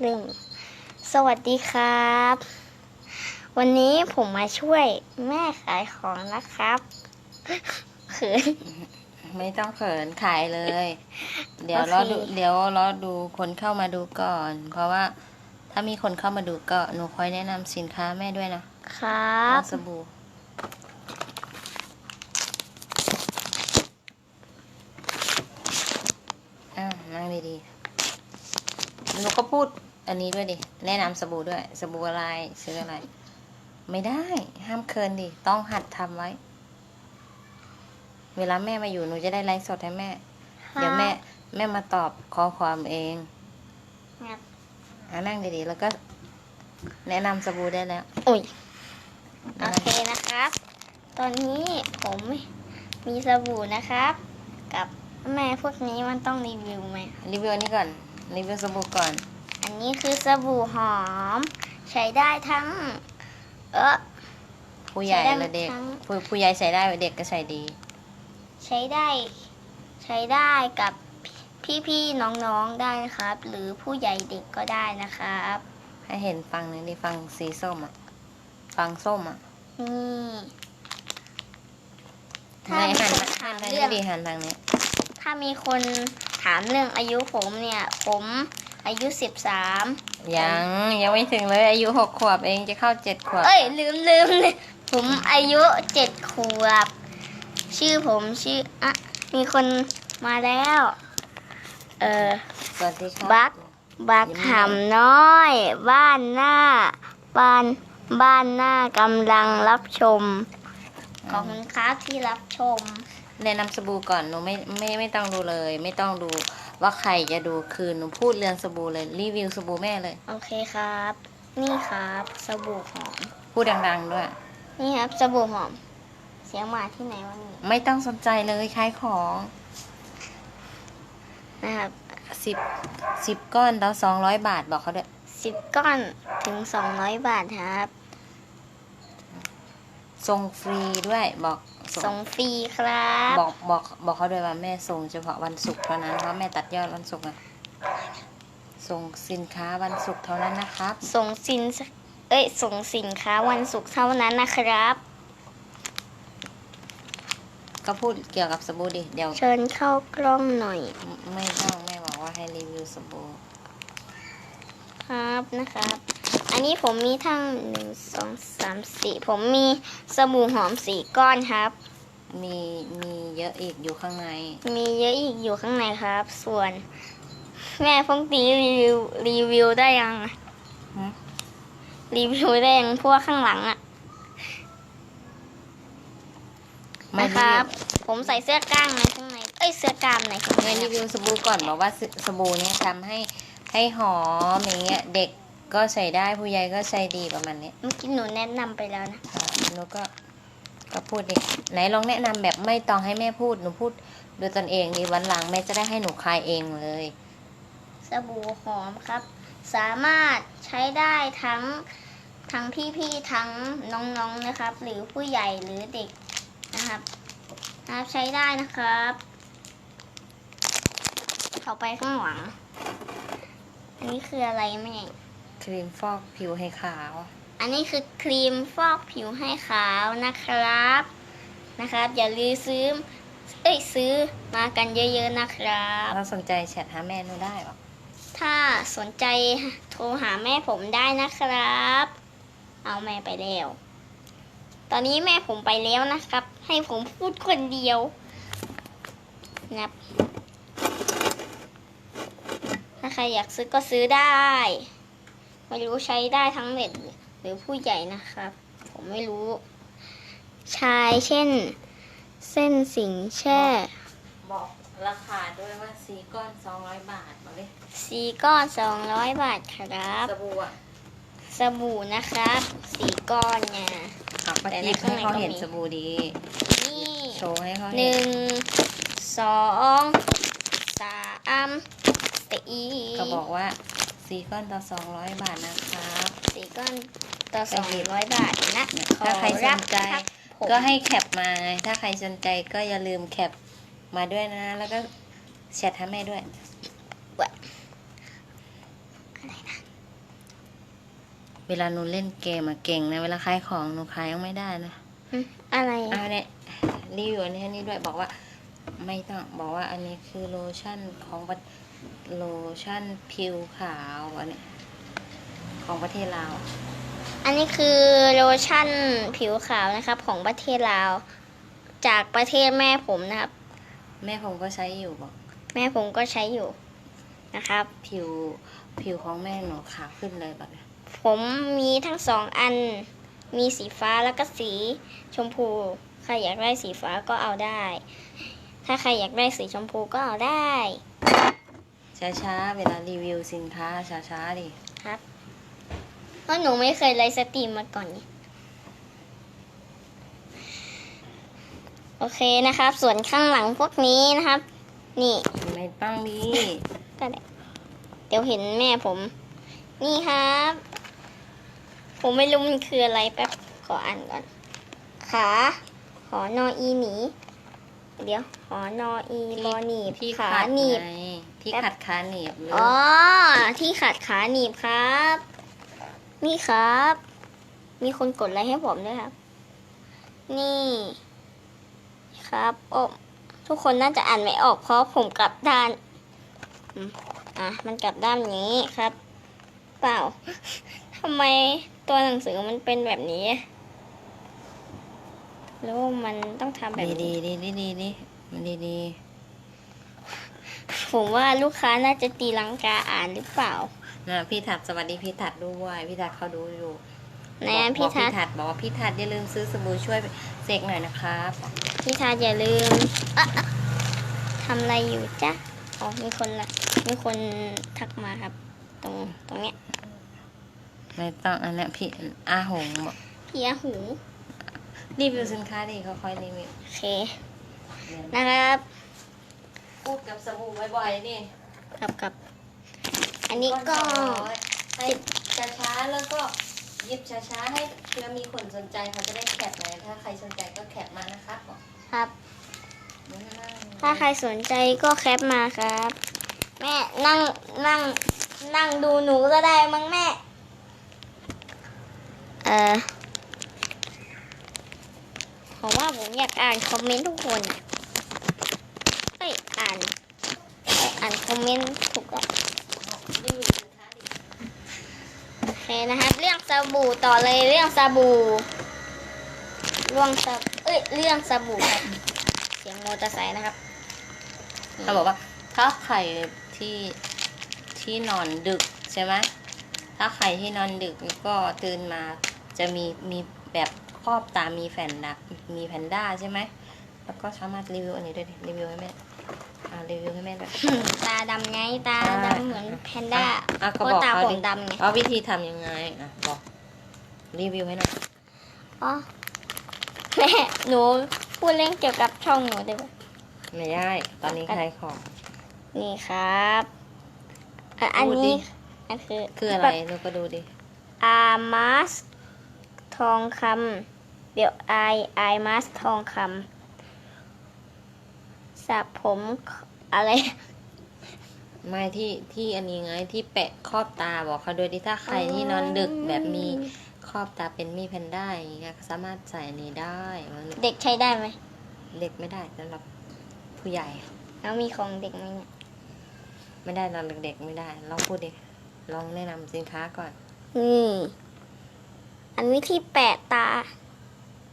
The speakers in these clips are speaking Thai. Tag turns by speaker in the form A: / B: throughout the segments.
A: เริ่ม สวัสดีครับ วันนี้ผมมาช่วยแม่ขายของนะครับเขิน
B: ไม่ต้องเขินขายเลย เดี๋ยว
A: โอเค
B: รอดูเดี๋ยวรอดูคนเข้ามาดูก่อน เพราะว่าถ้ามีคนเข้ามาดูก็หนูคอยแนะนำสินค้าแม่ด้วยนะครับเอาสบู่อ่านั่งดีๆหนูก็พูด อันนี้ด้วยดิ แนะนำสบู่ด้วย สบู่อะไรซื้ออะไร ไม่ได้ ห้ามเคินดิ ต้องหัดทำไว้ เวลาแม่มาอยู่หนูจะได้ไลฟ์สดให้แม่ เดี๋ยวแม่ แม่มาตอบข้อความเอง
A: ครับ
B: อ่านั่งดีๆ แล้วก็ แนะนำสบู่ได้แล้ว
A: อุ้ยโอเคนะครับ ตอนนี้ผมมีสบู่นะครับ กับแม่พวกนี้มันต้องรีวิวไหม
B: รีวิวอันนี้ก่อนรีวิวสบู่ก่อน
A: อันนี้คือสบู่หอม ใช้ได้ทั้ง เออ
B: ผู้ใหญ่
A: ใช้ได้
B: และเด็ก
A: ทั้ง
B: ผู้ผู้ใหญ่ใส่ได้เด็กก็ใส่ดี
A: ใช้ได้ ใช้ได้กับพี่ๆน้องๆได้นะครับ หรือผู้ใหญ่เด็กก็ได้นะครับ
B: ให้เห็นฟังหนึ่งดิฟังสีส้มอะฟังส้มอะ
A: นี่ถ้า
B: ไม่
A: มี
B: หัน
A: คน
B: หั
A: ถานม
B: ทาง
A: เรื่
B: นี้
A: อง
B: ดีหันทางนี้
A: ถ้ามีคนถามเรื่องอายุผมเนี่ย ผม อายุสิบสาม
B: ยังยังไม่ถึงเลยอายุหกขวบเองจะเข้าเจ็ดขวบ
A: เอ้ยลืมลืมเลยผมอายุเจ็ดขวบ ชื่อผมชื่ออะมีคนมาแล้ว เออ
B: สวัสดีครับ
A: บักบักหำน้อย บ้านหน้า บ้านบ้านหน้ากำลังรับชม ขอบคุณครับที่รับชม
B: แนะนำสบู่ก่อนหนูไม่ไม่ไม่ต้องดูเลย ไม่ต้องดู ว่าใครจะดูคือหนูพูดเรื่องสบู่เลยรีวิวสบู่แม่เลย
A: โอเคครับ นี่ครับสบู่หอม
B: พูดดัง ๆ ด้วย
A: นี่ครับสบู่หอม เสียงหมาที่ไหนวะนี่
B: ไม่ต้องสนใจเลยขายของ
A: นะครับ
B: สิบสิบก้อนแล้วสองร้อยบาทบอกเขาด้วย
A: สิบก้อนถึงสองร้อยบาทครับ
B: ส่งฟรีด้วยบอก
A: ส่งฟรีครับ
B: บอกบอกบอกเขาด้วยว่าแม่ส่งเฉพาะวันศุกร์เท่านั้นเพราะแม่ตัดยอดวันศุกร์อะส่งสินค้าวันศุกร์เท่านั้นนะครับ
A: ส่งสิน เอ้ย ส่งสินค้าวันศุกร์เท่านั้นนะครับ
B: ก็พูดเกี่ยวกับสบู่ดิเดี๋ยว
A: เชิญเข้ากล้องหน่อย
B: ไม่ต้องแม่บอกว่าให้รีวิวสบู่
A: ครับนะครับ อันนี้ผมมีทั้งหนึ่งสองสามสี่ผมมีสบู่หอมสี่ก้อนครับ
B: มีมีเยอะอีกอยู่ข้างใน
A: มีเยอะอีกอยู่ข้างในครับ ส่วน แม่พงตีรีวิวรีวิวได้ยังอะ
B: หืม
A: รีวิวได้ยังพวกข้างหลังอะ
B: ไม่
A: นะค
B: รี
A: รับ
B: วิว
A: ผมใส่เสื้อกล้างในข้างในเอ้ยเสื้อกล้ามในข้างใน
B: ไม่รีวิวสบู่ก่อนบอกว่าสสบู่เนี่ยทำให้ให้หอมอย่างเงี้ยเด็ก ก็ใส่ได้ผู้ใหญ่ก็ใส่ดีประมาณนี้
A: เมื่อกี้หนูแนะนำไปแล้วนะ
B: ค่ะหนูก็ก็พูดดิไหนลองแนะนำแบบไม่ต้องให้แม่พูดหนูพูดดูตนเองดีวันหลังแม่จะได้ให้หนูคลายเองเลย
A: สบู่หอมครับ สามารถใช้ได้ทั้งทั้งพี่ๆทั้งน้องๆนะครับ หรือผู้ใหญ่หรือเด็กนะครับนะครับใช้ได้นะครับต่อไปข้างหลังอันนี้คืออะไรแม่
B: ครีมฟอกผิวให้ขาว
A: อันนี้คือครีมฟอกผิวให้ขาวนะครับนะครับ อย่าลืมซื้อเอ้ยซื้อมากันเยอะๆนะครับ
B: ถ้าสนใจแชทหาแม่หนูได้หรอ
A: ถ้าสนใจโทรหาแม่ผมได้นะครับ เอาแม่ไปแล้ว ตอนนี้แม่ผมไปแล้วนะครับ ให้ผมพูดคนเดียวนะครับถ้าใครอยากซื้อก็ซื้อได้ ไม่รู้ใช้ได้ทั้งเด็กหรือผู้ใหญ่นะครับ ผมไม่รู้ ชายเช่น เส้นสิงแช่
B: บอกราคาด้วยว่าสีก้อน200บาทมาเลย
A: สีก้อนสองร้อยบาทครับ
B: สบู่อะ
A: สบู่นะครับสีก้อนเนี่ย
B: ขับป
A: แต่
B: ฏิ
A: ใน
B: บ
A: ข้าง
B: ให้
A: ใน
B: เขา
A: ก็
B: เห็น
A: มี
B: สบู่ดี
A: นี่
B: โชว์ให้เขา
A: ห
B: เห็
A: นึ่
B: น
A: งสองสามสี่
B: ก็บอกว่า สีก้อนต่อ200บาทนะครับ
A: สีก้อนต่อ
B: ไป
A: สอง
B: หยิบ
A: ร้อยบาทนะ
B: ถ้าใครสนใจ
A: ขอรับครับผม
B: ก็ให้แคปมา ถ้าใครสนใจก็อย่าลืมแคปมาด้วยนะ แล้วก็แชทให้แม่ด้วยเวลาหนูเล่นเกมอะเก่งนะ เวลาขายของหนูขายยังไม่ได้นะ
A: อืมอะไร
B: อ่าเนี่ยรีวิวอันนี้อันนี้ด้วยบอกว่า ไม่ต้องบอกว่าอันนี้คือโลชั่นของประ โลชั่นผิวขาวอันนี้ของประเทศลาว
A: อันนี้คือโลชั่นผิวขาวนะครับของประเทศลาว จากประเทศแม่ผมนะครับ
B: แม่ผมก็ใช้อยู่บอก
A: แม่ผมก็ใช้อยู่นะครับ
B: ผิวผิวของแม่หนูขาวขึ้นเลยแบบนี้
A: ผมมีทั้งสองอัน มีสีฟ้าแล้วก็สีชมพู ใครอยากได้สีฟ้าก็เอาได้ ถ้าใครอยากได้สีชมพูก็เอาได้
B: ช้าๆ เวลารีวิวสินค้าช้าๆ ดิ
A: ครับเพราะหนูไม่เคยไลฟ์สตรีมมาก่อนนี่โอเคนะครับ ส่วนข้างหลังพวกนี้นะครับ นี่
B: ไม่ต้องดี
A: ก็ได้เดี๋ยวเห็นแม่ผม นี่ครับ ผมไม่รู้มันคืออะไรแป๊บขออ่านก่อน ขา ขอนออีหนี เดี๋ยว ขอนออีบอหนีบ
B: ที่
A: ขา
B: ขัด
A: หนีบ
B: ไง ที่
A: แป๊บ
B: ขัดขาหนีบหรือ
A: อ๋อ ที่ขัดขาหนีบครับ นี่ครับ มีคนกดไลค์ให้ผมด้วยครับ นี่ ครับโอ้ทุกคนน่าจะอ่านไม่ออกเพราะผมกลับด้านอืมอะ มันกลับด้านนี้ครับ เปล่าทำไมตัวหนังสือมันเป็นแบบนี้อะแล้วมันต้องทำแบบ
B: ดี
A: นี้
B: ดีดีดีดีดีมันดีดี
A: ผมว่าลูกค้าน่าจะตีลังกาอ่านหรือเปล่า
B: นะพี่ถัดสวัสดีพี่ถัดด้วยพี่ถัดเขาดูอยู่
A: แน
B: บอก
A: นพี่
B: บอก
A: ทัศ
B: พี่ถัดบอกว่าพี่ถัดอย่าลืมซื้อสบู่ช่วยเสกหน่อยนะครับ
A: พี่ทัศอย่าลืมอะอะทำอะไรอยู่จ๊ะอ๋อมีคนละมีคนทักมาครับ ตรงตรงเนี้ย
B: ไม่ต้องอันเนี้ยพี่อาหงบอก
A: พี่อาหู
B: รีวิวสินค้าดิเขาค่อยรีวิว
A: โอเคนะครับ
B: พูดกับสบู่บ่อยๆนี่
A: กับกับ อันนี้ก็
B: ให้ช้าๆแล้วก็หยิบช้าๆให้เพื่อมีคนสนใจเขาจะได้แคปหน่อยถ้าใครสนใจก็แคปมานะครับบอก
A: ครับ ถ้าใครสนใจก็แคปมาครับ แม่นั่งนั่งนั่งดูหนูก็ได้มั้งแม่ เออผมว่าผมอยากอ่านคอมเมนต์ทุกคนอะเอ่านอ่านคอมเมนต์ถูกแล้วโอเคนะครับ เรื่องสบู่ต่อเลยเรื่องสบู่เรื่องสบเอ้ยเรื่องสบู่ครับเสียงมอเตอร์ไซค์นะครับ
B: เขาบอกว่า ถ้าใครที่ที่นอนดึกใช่ไหมถ้าใครที่นอนดึกก็ตื่นมาจะมีมีแบบครอบตามีแผ่นดะมีแพนด้าใช่ไหมแล้วก็สามารถรีวิวอันนี้ด้วยรีวิวให้แม่ อ่ารีวิวให้แม่ด้วย
A: ตาดำไงตา
B: ใช่
A: ดำเหมือนแพนด้า
B: อะ
A: เพ
B: ก็
A: ราะ
B: บอก
A: ตา
B: เขา
A: ผ
B: ดิ
A: มดำไง
B: เอาวิธีทำยังไงอะบอกรีวิวให้หน่อย
A: อ๋อแม่หนูพูดเรื่องเกี่ยวกับช่องหนูได้ไหม
B: ไม่ได้ ตอนนี้ใครของ
A: นี่ครับอะอัน
B: พูดดิ
A: นี้อันคือ
B: คืออะไรเราก็ดูดิ
A: อามาสทองคำเดี๋ยวไอไอมาสทองคำสระผม อะไร
B: ไม่ที่ที่อันนี้ไงที่แปะครอบตาบอกเขาด้วยดิถ้าใครที่นอนดึกแบบมีครอบตาเป็นมีแพนด้าอย่างเงี้ยก็สามารถใส่อันนี้ได้มัน
A: เด็กใช้ได้ไหม
B: เด็กไม่ได้สำหรับผู้ใหญ่
A: แล้วมีของเด็กไหมเนี่ย
B: ไม่ได้เราเด็กๆไม่ได้ลองพูดดิลองแนะนำสินค้าก่อน
A: นี่อันนี้ที่แปะตา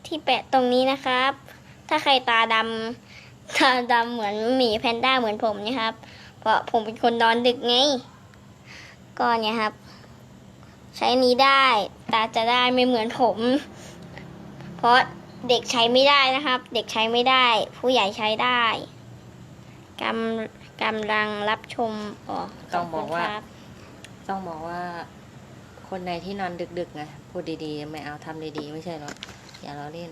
A: ที่แปะตรงนี้นะครับ ถ้าใครตาดำ ตาดำเหมือนหมีแพนด้าเหมือนผมเนะครับ เพราะผมเป็นคนนอนดึกไง ก็เนี่ยครับ ใช้นี้ได้ ตาจะได้ไม่เหมือนผม เพราะเด็กใช้ไม่ได้นะครับ เด็กใช้ไม่ได้ ผู้ใหญ่ใช้ได้กำกำลังรับชมอ๋อ
B: ต้องบอกว่า
A: ขคุณครับ
B: ต้องบอกว่า คนในที่นอนดึกๆไงพูดดีๆ ไม่เอาทำดีๆ ไม่ใช่หรอกอย่าเราเล่น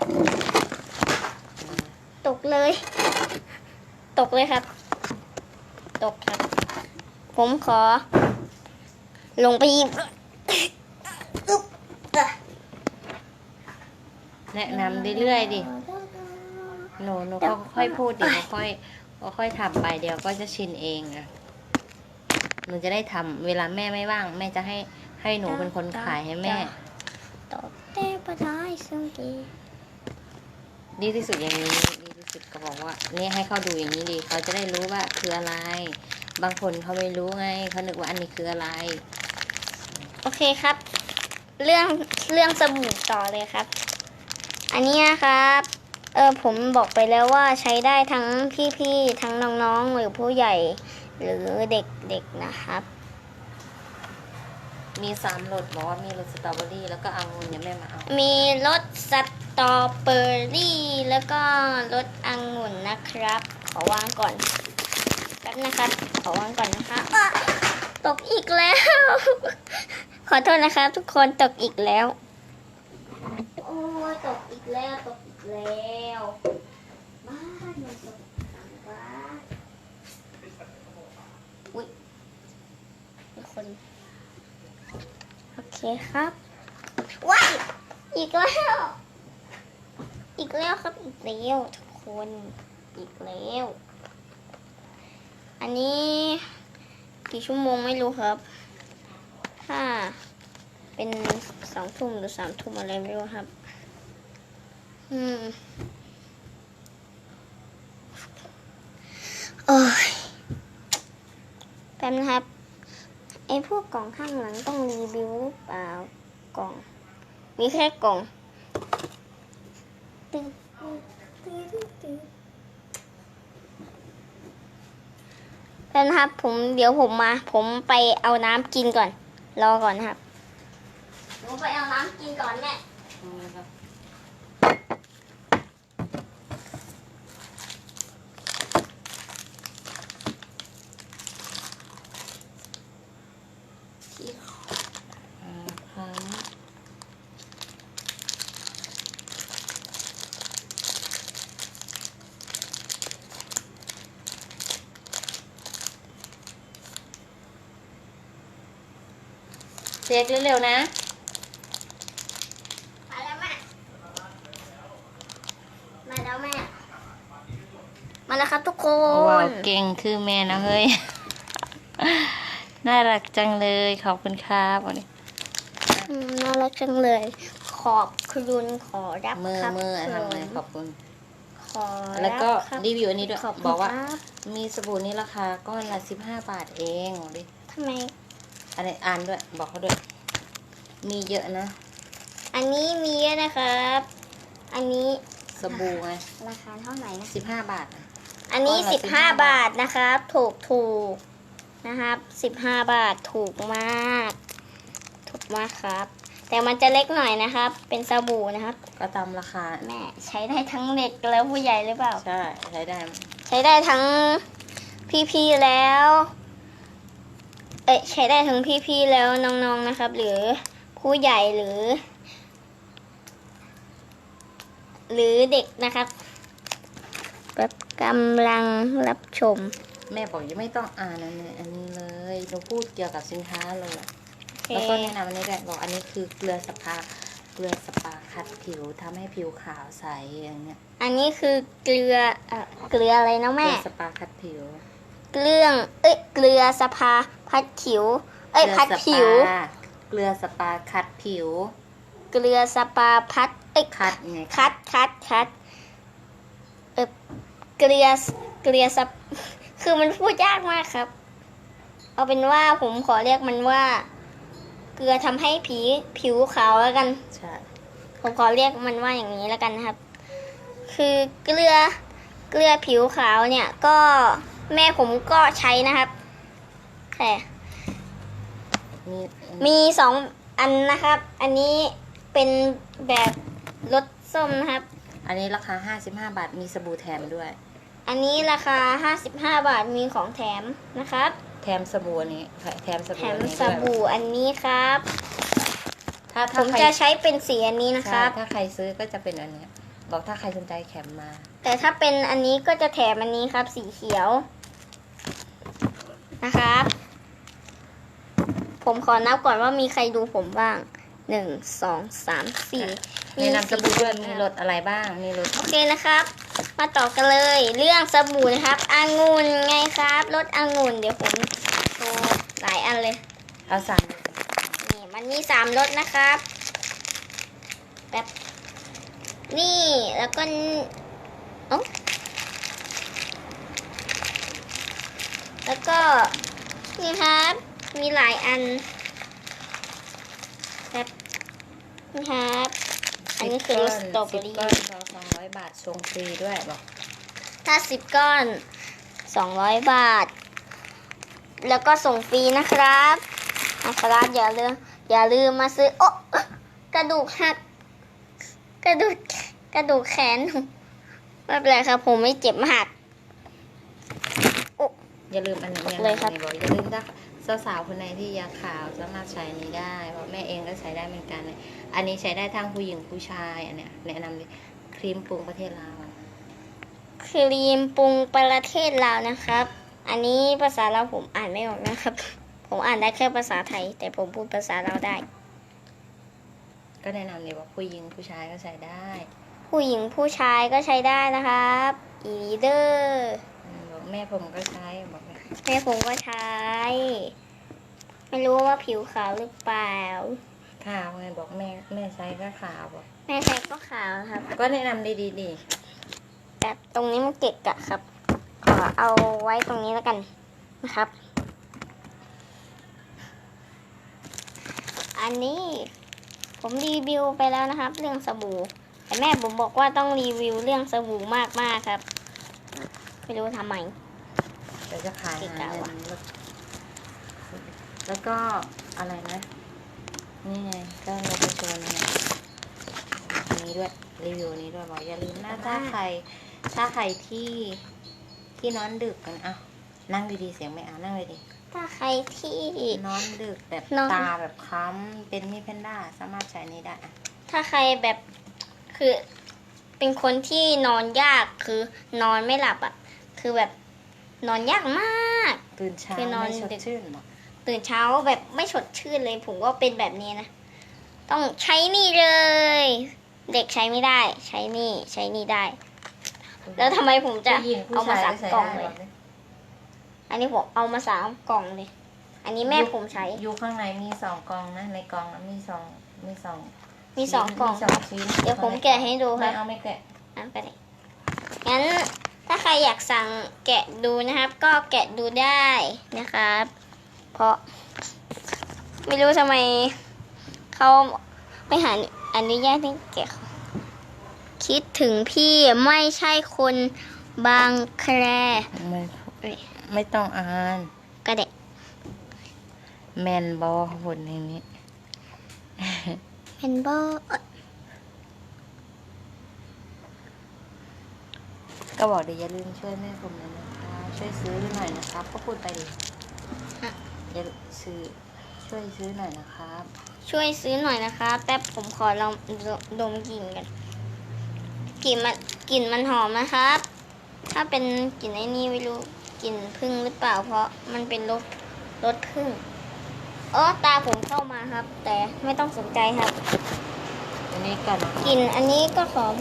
B: อ่า
A: ตกเลย ตกเลยครับ ตกครับ ผมขอ ลงไปหยิบอึ๊บอะ
B: แนะนำเรื่อยๆดิหนูหนูก็ค่อยพูดเดี๋ยวค่อยค่อยทำไปเดี๋ยวก็จะชินเองอะหนูจะได้ทำเวลาแม่ไม่ว่าง แม่จะให้ให้หนูเป็นคนขายให้แม่
A: ตอบแต่ปะได้ซึ่งดี
B: ดีที่สุดอย่างนี้ ดีที่สุดก็บอกว่านี่ให้เขาดูอย่างนี้ดีเขาจะได้รู้ว่าคืออะไร บางคนเขาไม่รู้ไงเขานึกว่าอันนี้คืออะไร
A: โอเคครับ เรื่องเรื่องสบู่ต่อเลยครับ อันนี้นะครับเออผมบอกไปแล้วว่าใช้ได้ทั้งพี่ๆทั้งน้องๆหรือผู้ใหญ่หรือเด็กๆนะครับ
B: มีสามรสบอกว่ามีรสสตรอเบอรี่แล้วก็องุ่นเนี่ยแม่มาเอา
A: มีรสสตรอเบอรี่ แล้วก็รสองุ่นนะครับ ขอวางก่อนแป๊บนะครับ ขอวางก่อนนะคะอะตกอีกแล้ว ขอโทษนะครับ ทุกคนตกอีกแล้ว โอ้ยตกอีกแล้วตกอีกแล้วบ้านมันตกบ้านอุ้ยมีคนโอ เคครับว้ายอีกแล้ว อีกแล้วครับอีกแล้วทุกคนอีกแล้ว อันนี้กี่ชั่วโมงไม่รู้ครับถ้าเป็นสองทุ่มหรือสามทุ่มอะไรไม่รู้ครับ อืมโอ้ยแป๊บนะครับ ไอ้พวกกล่องข้างหลังต้องรีวิวหรือเปล่ากล่อง มีแค่กล่องตึ๊ดตึ๊ดตึ๊ดแล้วนะครับผมเดี๋ยวผมมา ผมไปเอาน้ำกินก่อน รอก่อนครับผมไปเอาน้ำกินก่อนแม่
B: ช็คเร็วๆนะ
A: มาแล้วแม่ มาแล้วแม่ มาแล้วครับทุกค
B: ว้าวน เก่งคือแม่นะเฮ้ย น่ารักจังเลยขอบคุณครับวันนี้
A: อืมน่ารักจังเลย ขอบคุณขอรับ
B: มือ
A: ครับ
B: มือทำไง
A: ผม
B: ขอบคุณ
A: ขอรับ
B: แล้วก็
A: ครับ
B: รีวิวอันนี้ด้วย
A: ขอบคุณ
B: บอกว่า
A: ครับ
B: มีสบู่นี้ราคาก้อนละสิบห้าบาทเองดิ
A: ทำไม
B: อันนี้อ่านด้วย บอกเขาด้วย มีเยอะนะ
A: อันนี้มีเยอะนะครับ อันนี้
B: สบู่ไง
A: ราคาเท่าไหร่นะ
B: สิบห้าบาทนะ
A: อันนี้
B: ก้อนละ
A: สิบห้า
B: 15
A: บาทนะครับ ถูกถูกนะครับสิบห้าบาทถูกมาก ถูกมากครับ แต่มันจะเล็กหน่อยนะครับ เป็นสบู่นะครับ
B: ก็ตามราคา
A: แม่ใช้ได้ทั้งเด็กแล้วผู้ใหญ่หรือเปล่า
B: ใช่ ใช้ได้
A: ใช้ได้ทั้งพี่ๆแล้วเอ้ยใช้ได้ทั้งพี่ๆแล้วน้องๆนะครับ หรือผู้ใหญ่หรือ หรือเด็กนะครับแบบกำลังรับชม
B: แม่บอกยังไม่ต้องอ่านอันนี้อันนี้เลยเราพูดเกี่ยวกับสินค้าเลย
A: โอเค
B: แล้วก็แนะนำอันนี้ด้วยบอกอันนี้คือเกลือสปาเกลือสปาขัดผิวทำให้ผิวขาวใสอย่างเงี้ย
A: อันนี้คือเกลือเอ่อเกลืออะไรนะ
B: เก
A: แม่
B: ลือสปาขัดผิว
A: เกลืองเอ้ยเกลือสภาพัดผิว เอ้ย
B: กลื
A: พัด
B: สปา
A: ผิว
B: เกลือสปาขัดผิว
A: เกลือสปาพัดเอ้ย
B: ขัดไง
A: คัดคัดคัดเออเกลียเกลียสปคือมันพูดยากมากครับ เอาเป็นว่าผมขอเรียกมันว่า เกลือทำให้ผีผิวขาวแล้วกัน
B: ใช่
A: ผมขอเรียกมันว่าอย่างนี้แล้วกันนะครับ คือเกลือเกลือผิวขาวเนี่ยก็ แม่ผมก็ใช้นะครับแต่
B: มี
A: มีสองอันนะครับ อันนี้เป็นแบบรสส้มนะครับ
B: อันนี้ราคา 55 บาท มีสบู่แถมด้วย
A: อันนี้ราคา 55 บาทมีของแถมนะครับ
B: แถมสบู่อันนี้ แถมส
A: แถ
B: บู่
A: ม
B: อันนี้
A: ส
B: ด้วย
A: บู่อันนี้ครับ
B: ถ้า
A: ผ
B: ถ้ามใคร
A: จะใช้เป็นสีอันนี้นะค
B: ใช่
A: รับ
B: ถ้าใครซื้อก็จะเป็นอันเนี้ยบอกถ้าใครสนใจแคมมา
A: แต่ถ้าเป็นอันนี้ก็จะแถมอันนี้ครับ สีเขียว นะครับ ผมขอนับก่อนว่ามีใครดูผมบ้างหนึ่งสองสามสี่
B: แนะนำสบู่ด้วยมี
A: สี่
B: รสอะไรบ้าง มีรส
A: โอเคนะครับ มาต่อกันเลย เรื่องสบู่นะครับองุ่นไงครับรสองุ่นเดี๋ยวผมโชว์หลายอันเลย
B: เอาสามเลย
A: นี่มันมีสามรสนะครับแบบนี่แล้วก็นี่เอ้ แล้วก็นี่ครับ มีหลายอันแบบนี่ครับ อันนี้คือรสสตรอเบอ
B: สิบ
A: รี่
B: ก้อนเราสองร้อยบาทส่งฟรีด้วยบอก
A: ถ้าสิบก้อนสองร้อยบาท แล้วก็ส่งฟรีนะครับนะครับอย่าลืมอย่าลืมมาซื้อโอะกระดูกหัก กระดูกกระดูกแขนไม่เป็นไรครับ ผมไม่เจ็บมาก
B: อย่าลืมอันนี้
A: เลยครับ
B: อันนี้บอกอย่าลืมถ้าสาวๆคนไหนที่ยาขาวสามารถใช้อันนี้ได้บอกแม่เองก็ใช้ได้เหมือนกันเลยอันนี้ใช้ได้ทั้งผู้หญิงผู้ชายอันเนี้ยแนะนำเลยครีมปรุงประเทศลาว
A: ครีมปรุงประเทศลาวนะครับ อันนี้ภาษาเราวผมอ่านไม่ออกนะครับ ผมอ่านได้แค่ภาษาไทย แต่ผมพูดภาษาเราวได้
B: ก็แนะนำเลยว่าผู้หญิงผู้ชายก็ใช้ได้
A: ผู้หญิงผู้ชายก็ใช้ได้นะครับอีเดอร์
B: อืมบอกแม่ผมก็ใช้บอกเลย
A: แม่ผมก็ใช้ ไม่รู้ว่าผิวขาวหรือเปล่า
B: ขาวไงบอกแม่แม่ใช้ก็ขาวบอก
A: แม่ใช้ก็ขาวครับ
B: ก็แนะนำดีดีๆดี
A: แต่ตรงนี้มันเกะกะครับ ขอเอาไว้ตรงนี้แล้วกันนะครับ อันนี้ผมรีวิวไปแล้วนะครับ เรื่องสบู่แต่แม่ผมบอกว่าต้องรีวิวเรื่องสบู่มากๆครับ ไม่รู้ทำไม
B: เดี๋ยวจะขาย
A: ติด
B: หา
A: ดาว
B: เงิ
A: อะ
B: นแล้วแล้วก็อะไรนะ นี่ไงก็เราไปโชว์นี่ไงอันนี้ด้วยรีวิวนี้ด้วยบอกอย่าลืมนะถ้าใคร ถ้าใครที่ที่นอนดึกกันอะนั่งดีๆเสียงไม่เอานั่งดี
A: ถ้าใครที่
B: ๆนอนดึกแบบ
A: นอน
B: ตาแบบค้ำเป็นมีแพนด้าสามารถใช้นี้ได้อะ
A: ถ้าใครแบบคือเป็นคนที่นอนยากคือนอนไม่หลับอะ คือแบบ นอนยากมาก
B: ตื่นเช้า
A: คือนอน
B: ไม่สด
A: ดึก
B: ชื่นบอก
A: ตื่นเช้าแบบไม่สดชื่นเลย ผมก็เป็นแบบนี้นะ ต้องใช้นี่เลย เด็กใช้ไม่ได้ ใช้นี่ใช้นี่ได้ แล้วทำไมผมจะ
B: ผู้หญิงผู้
A: เอามา
B: ชาย
A: สาม
B: ก็ใช้
A: กล่อง
B: ได้
A: เลย
B: บอกเลย
A: อันนี้ผมเอามาสามกล่องเลย อันนี้แม่ผมใช้
B: อยู่ข้างในมีสองกล่องนะในกล่องนะมีสองมีสอง
A: มีสองกล่อง
B: มีสองชิ้น
A: เดี๋ยวผมแกะให้ดูค
B: ไม่
A: รับ
B: เอาไม่แกะ
A: อะก็ได้งั้น ถ้าใครอยากสั่งแกะดูนะครับ ก็แกะดูได้นะครับ เพราะ ไม่รู้ทำไมเขาไม่หาอนุญาตให้แกะคิดถึงพี่ไม่ใช่คนบางแคร
B: ไม่
A: เอ้ย
B: ไม่ต้องอ่าน
A: ก็เด็ก
B: แมนบอผลในนี้
A: เป็นโบ
B: ก็บอกเดี๋ยวอย่าลืมช่วยแม่ผมหน่อยนะคะ ช่วยซื้อหน่อยนะครับ ก็พูดไปดิอย่าซื้อช่วยซื้อหน่อยนะครับ
A: ช่วยซื้อหน่อยนะคะแป๊บผมขอลองดมกลิ่นกันกลิ่นมันกลิ่นมันหอมนะครับ ถ้าเป็นกลิ่นไอ้นี่ไม่รู้กลิ่นพึ่งหรือเปล่า เพราะมันเป็นรสรสพึ่งเออตาผมเข้ามาครับ แต่ไม่ต้องสนใจครับ
B: อันนี้ก่อนนะคะ
A: กลิ่นอันนี้ก็หอม